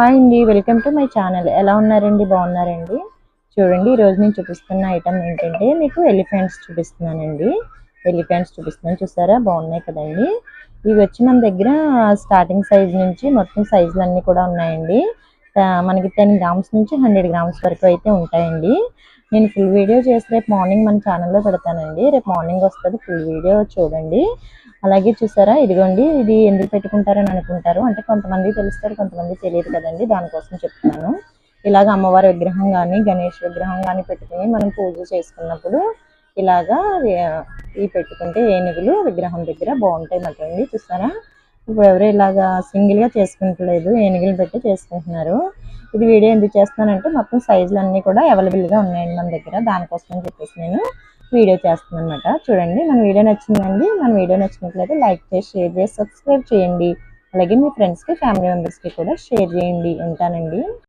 Hi అండి welcome to my channel. ఎలా ఉన్నారండి? బాగున్నారండి? చూడండి ఈరోజు నేను చూపిస్తున్న ఐటమ్ ఏంటంటే మీకు ఎలిఫెంట్స్ చూపిస్తున్నానండి. ఎలిఫెంట్స్ చూపిస్తున్నాను. చూసారా? బాగున్నాయి కదండి. ఇవి వచ్చి మన దగ్గర స్టార్టింగ్ సైజ్ నుంచి మొత్తం సైజులు అన్నీ కూడా ఉన్నాయండి. మనకి టెన్ గ్రామ్స్ నుంచి హండ్రెడ్ గ్రామ్స్ వరకు అయితే ఉంటాయండి. నేను ఫుల్ వీడియో చేసి రేపు మార్నింగ్ మన ఛానల్లో పెడతానండి. రేపు మార్నింగ్ వస్తుంది ఫుల్ వీడియో చూడండి. అలాగే చూసారా? ఇదిగోండి ఇది ఎందుకు పెట్టుకుంటారని అనుకుంటారు? అంటే కొంతమంది తెలుస్తారు కొంతమంది తెలియదు కదండి. దానికోసం చెప్తున్నాను. ఇలాగ అమ్మవారి విగ్రహం కానీ గణేష్ విగ్రహం కానీ పెట్టుకుని మనం పూజ చేసుకున్నప్పుడు ఇలాగా ఈ ఇవి పెట్టుకుంటే ఏనుగులు విగ్రహం దగ్గర బాగుంటాయి మాట అండి. చూసారా? ఇప్పుడు ఎవరు ఇలాగా సింగిల్గా చేసుకుంటలేదు ఏనుగులు పెట్టి చేసుకుంటున్నారు. ఇది వీడియో ఎందుకు చేస్తున్నానంటే మొత్తం సైజులు అన్ని కూడా అవైలబుల్గా ఉన్నాయండి మన దగ్గర. దానికోసం అని చెప్పేసి నేను వీడియో చేస్తున్నాను అనమాట చూడండి మన వీడియో నచ్చిందండి. మన వీడియో నచ్చినట్లయితే లైక్ చేసి షేర్ చేసి సబ్స్క్రైబ్ చేయండి. అలాగే మీ ఫ్రెండ్స్కి ఫ్యామిలీ మెంబర్స్కి కూడా షేర్ చేయండి. ఉంటానండి.